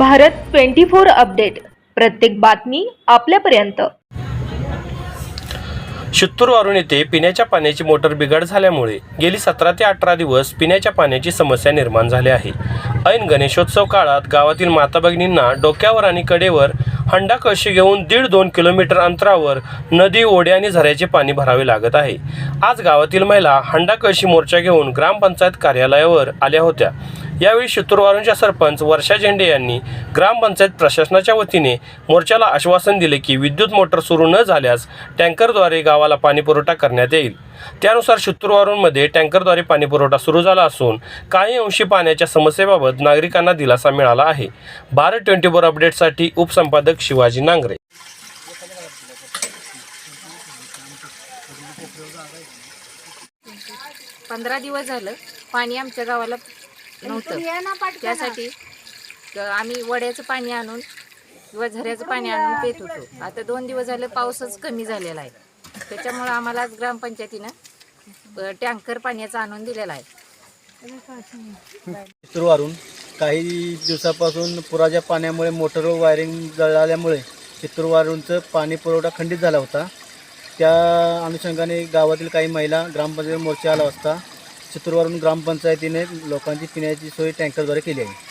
Bharat twenty four update. प्रत्येक बातमी आपल्यापर्यंत. शित्तूरवरून येथे पिण्याच्या पाण्याची मोटर बिघाड झाल्यामुळे गेली सतरा ते अठरा दिवस पिण्याच्या पाण्याची समस्या निर्माण झाली आहे. ऐन गणेशोत्सव काळात गावातील माता भगिनींना डोक्यावर आणि कडेवर हंडा कळशी घेऊन दीड दोन किलोमीटर अंतरावर नदी ओढे आणि झऱ्याचे पाणी भरावे लागत आहे. आज गावातील महिला हंडा कळशी मोर्चा घेऊन ग्रामपंचायत कार्यालयावर आल्या होत्या. यावेळी शितूरवारूंच्या सरपंच वर्षा झेंडे यांनी ग्रामपंचायत प्रशासनाच्या वतीने मोर्चाला आश्वासन दिले की विद्युत मोटर सुरू न झाल्यास टँकरद्वारे गावाला पाणीपुरवठा करण्यात येईल. त्यानुसार शितूरवारूंमध्ये टँकरद्वारे पाणीपुरवठा सुरू झाला असून काही अंशी पाण्याच्या समस्येबाबत नागरिकांना दिलासा मिळाला आहे. भारत ट्वेंटी फोर अपडेटसाठी उपसंपादक शिवाजी नांगरे. पंधरा दिवस झालं पाणी आमच्या गावाला नव्हतं. त्यासाठी क- आम्ही वड्याचं पाणी आणून किंवा झऱ्याचं पाणी आणून पित होतो. आता दोन दिवस झालं पाऊसच कमी झालेला आहे. त्याच्यामुळं आम्हाला ग्रामपंचायतीनं टँकर पाण्याचा आणून दिलेला आहे. चित्तूरवरून काही दिवसापासून पुराच्या पाण्यामुळे मोटर वायरिंग जळाल्यामुळे चित्तूरवरूनचं पाणी पुरवठा खंडित झाला होता. त्या अनुषंगाने गावातील काही महिला ग्रामपंचायत मोर्चा आला असता. चित्रवरून ग्रामपंचायतीने लोकांची पिण्याची सोय टँकरद्वारे केली आहे.